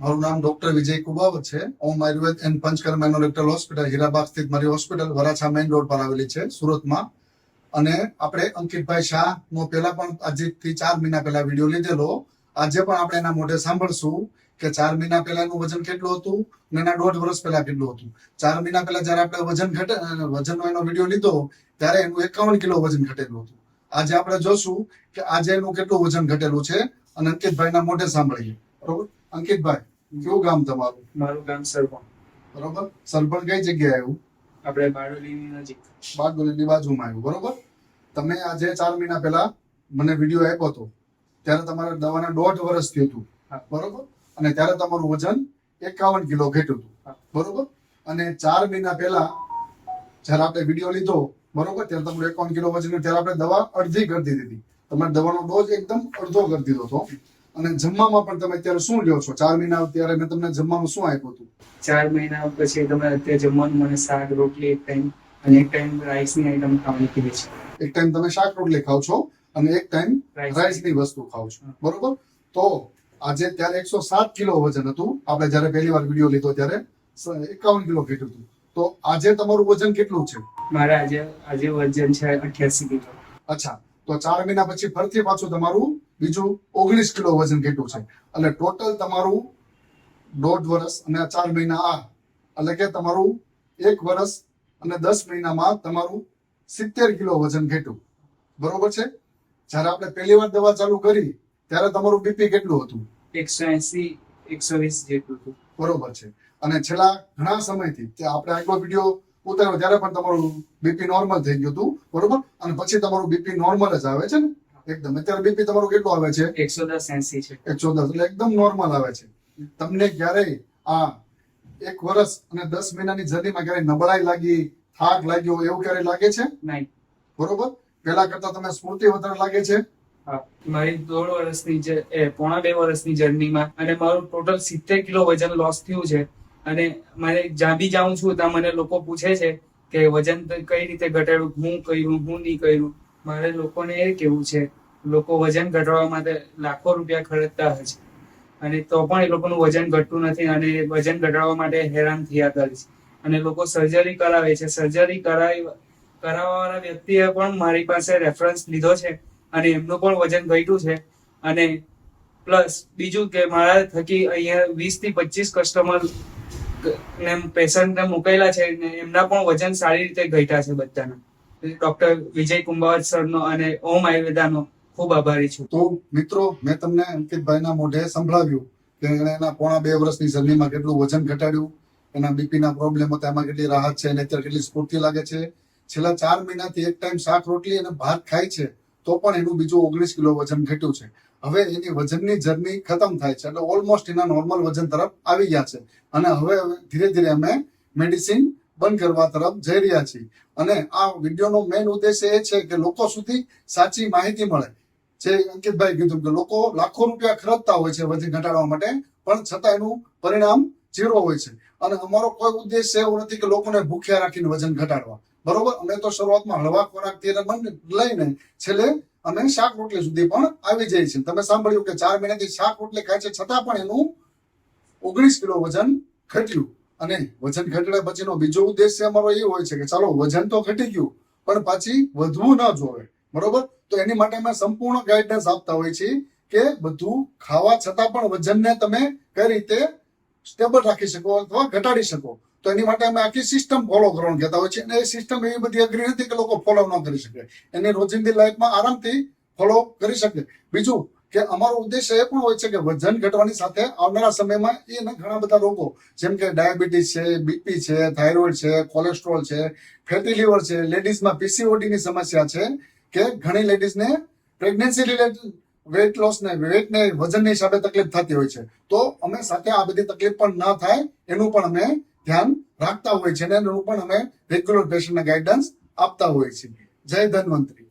મારું નામ ડોક્ટર વિજય કુબાવત છે. Om Ayurved and Panchakarma anorectal hospital, Hirabag સ્થિત મારી હોસ્પિટલ, વરાછા મેઇન રોડ પર આવેલી છે, સુરતમાં. અને આપણે અંકિતભાઈ શાહ નો પહેલા પણ આજથી ચાર મહિના પહેલા વીડિયો લીધેલો. આજે પણ આપણે એના મોઢે સાંભળશું કે ચાર મહિના પહેલાનું વજન કેટલું હતું અને એના દોઢ વર્ષ પહેલા કેટલું હતું. ચાર મહિના પહેલા જયારે આપણે વજન ઘટે, વજનનો એનો વીડિયો લીધો, ત્યારે એનું એકાવન કિલો વજન ઘટેલું હતું. આજે આપણે જોશું કે આજે એનું કેટલું વજન ઘટેલું છે. અને અંકિતભાઈના મોઢે સાંભળીએ. બરોબર? અંકિતભાઈ. કયું ગામ તમારું? મારું ગામ સરપણ. બરોબર? સરપણ કઈ જગ્યાએ આવ્યું? આપણે બારડોલીની નજીક. બારડોલીની બાજુમાં આવ્યું બરોબર? તમે આજે ચાર મહિના પહેલા મને વીડિયો આપ્યો હતો. ત્યારે તમારે દવાના દોઢ વર્ષ થયું હતું. બરોબર? અને ત્યારે તમારું વજન એકાવન કિલો ઘટ્યું હતું. બરોબર? અને ચાર મહિના પહેલા જ્યારે આપણે વીડિયો લીધો બરોબર? ત્યારે તમારું એકાવન કિલો વજન ત્યારે આપણે દવા અડધી કરી દીધી હતી. તમારે દવાનો ડોઝ એકદમ અડધો કરી દીધો હતો. અને જમવામાં પણ તમે અત્યારે શું લ્યો છો? ચાર મહિના ત્યારે મેં તમને જમવામાં શું આપ્યું હતું? ચાર મહિના પછી તમે અત્યારે જમવાનું મને શાક રોટલી એક ટાઈમ અને એક ટાઈમ રાઈસની આઈટમ ખાવાની કીધી છે. એક ટાઈમ તમે શાક રોટલી ખાવ છો અને એક ટાઈમ Rice. રાઈસની વસ્તુ ખાવ છો. બરોબર? તો આજે ત્યારે એકસો સાત કિલો વજન હતું. આપણે જયારે પહેલી વાર વીડિયો લીધો ત્યારે એકાવન કિલો ઘટ્યું હતું. તો આજે તમારું વજન કેટલું છે? મારા આજે આજે વજન છે અઠ્યાસી કિલો. અચ્છા. તો ચાર મહિના પછી ફરીથી પાછું તમારું બીજું ઓગણીસ કિલો વજન ઘટ્યું છે. એટલે ટોટલ તમારું દોઢ વર્ષ અને ચાર મહિના આ એટલે કે તમારું એક વર્ષ અને દસ મહિનામાં તમારું સિત્તેર કિલો વજન ઘટ્યું. બરોબર છે? જ્યારે આપણે પહેલી વાર દવા ચાલુ કરી ત્યારે તમારું બીપી કેટલું હતું? એકસો એસી એકસો વીસ જેટલું હતું. બરોબર છે. અને છેલ્લા ઘણા સમયથી તે આપણે આગલો વીડિયો ઉતાર્યો ત્યારે પણ તમારું બીપી નોર્મલ થઈ ગયું હતું. બરોબર? અને પછી તમારું બીપી નોર્મલ જ આવે છે ને? એકદમ. અત્યારે બીપી તમારું કેટલું આવે છે? એકસો દસ એસી છે. એકસો દસ. એટલે એકદમ નોર્મલ આવે છે. તમને ક્યારેય આ એક વર્ષ અને દસ મહિનાની જર્નીમાં ક્યારેય નબળાઈ લાગી થાક લાગ્યો એવું ક્યારેય લાગે છે? નહીં. બરોબર? પેલા કરતા તમે સ્ફૂર્તિ વધારે લાગે છે? હા. મારી દોઢ વર્ષની જે એ પોણા બે વર્ષની જર્નીમાં અને મારું ટોટલ સિત્તેર કિલો વજન લોસ થયું છે. અને મારે જ્યાં બી જાઉં છું ત્યાં મને લોકો પૂછે છે કે વજન કઈ રીતે ઘટાડ્યું? હું કર્યું હું નહીં કર્યું? મારે લોકોને એ કેવું છે, લોકો વજન ઘટાડવા માટે લાખો રૂપિયા ખર્ચતા હોય છે. અને તો પણ એ લોકોનું વજન ઘટતું નથી અને વજન ઘટાડવા માટે હેરાન થયા કરે છે. અને લોકો સર્જરી કરાવે છે. સર્જરી કરાવી કરાવવાવાળા વ્યક્તિએ પણ મારી પાસે રેફરન્સ લીધો છે અને એમનું પણ વજન ઘટ્યું છે. અને પ્લસ બીજું કે મારા થકી અહીંયા વીસથી પચીસ કસ્ટમર ને પેશન્ટને મુકેલા છે ને એમના પણ વજન સારી રીતે ઘટ્યા છે બધાના. ડોક્ટર વિજય કુંભાવત સરનો અને ઓમ આયુર્વેદાનો ખૂબ આભારી છું. તો મિત્રો, મેં તમને અંકિતભાઈના મોઢે સંભળાવ્યું કે એણે એના પોણા બે વર્ષની જર્નીમાં કેટલું વજન ઘટાડ્યું, એના બીપીના પ્રોબ્લેમ હતા, એમાં કેટલી રાહત છે, અને અત્યારે કેટલી સ્ફૂર્તિ લાગે છે. છેલ્લા ચાર મહિનાથી એક ટાઈમ શાક, રોટલી અને ભાત ખાય છે, તો પણ એનું બીજું ઓગણીસ કિલો વજન ઘટ્યું છે. હવે એની વજનની જર્ની ખતમ થાય છે, એટલે ઓલમોસ્ટ એના નોર્મલ વજન તરફ આવી ગયા છે. અને હવે ધીરે ધીરે અમે મેડિસિન બંધ કરવા તરફ જઈ રહ્યા છીએ. અને આ વિડીયોનો મેઇન ઉદ્દેશ એ છે કે લોકો સુધી સાચી માહિતી મળે. જે અંકિતભાઈ કીધું કે લોકો લાખો રૂપિયા ખર્ચતા હોય છે વજન ઘટાડવા માટે, પણ છતાં એનું પરિણામ ઝીરો હોય છે. અને અમારો કોઈ ઉદ્દેશ એવો નથી કે લોકોને ભૂખ્યા રાખીને વજન ઘટાડવા. બરોબર? અમે તો શરૂઆતમાં હળવા ખોરાક લઈને છેલ્લે અમે શાક રોટલી સુધી પણ આવી જાય છે તમે સાંભળ્યું કે ચાર મહિનાથી શાક રોટલી ખાય છે, છતાં પણ એનું ઓગણીસ કિલો વજન ઘટ્યું. અને વજન ઘટાડ્યા પછીનો બીજો ઉદ્દેશ્ય અમારો એ હોય છે કે ચાલો, વજન તો ઘટી ગયું, પણ પાછી વધવું ન જોવે બરોબર? તો એની માટે અમે સંપૂર્ણ ગાઈડન્સ આપતા હોય છીએ કે બધું ખાવા છતાં પણ વજનને તમે કઈ રીતે સ્ટેબલ રાખી શકો અથવા ઘટાડી શકો. તો એની માટે અમે આખી સિસ્ટમ ફોલો કરવાનું કહેતા હોય છે અને એ સિસ્ટમ એવી બધી અઘરી નથી કે લોકો ફોલો ન કરી શકે. એની રોજિંદી લાઈફમાં આરામથી ફોલો કરી શકે. બીજું કે અમારો ઉદ્દેશ્ય એ પણ હોય છે કે વજન ઘટવાની સાથે આવનારા સમયમાં એના ઘણા બધા રોગો, જેમ કે ડાયાબિટીસ છે, બીપી છે, થાઇરોઇડ છે, કોલેસ્ટ્રોલ છે ફેટી લીવર છે, લેડીઝમાં પીસીઓડીની સમસ્યા છે કે ઘણી લેડીઝને પ્રેગ્નન્સી રિલેટેડ વેટ લોસ ને વેટ ને વજનની હિસાબે તકલીફ થતી હોય છે. તો અમે સાથે આ બધી તકલીફ પણ ન થાય, એનું પણ અમે ધ્યાન રાખતા હોય છે અને એનું પણ અમે રેગ્યુલર પેશન્ટને ગાઈડન્સ આપતા હોય છે જય ધન્વંતરી.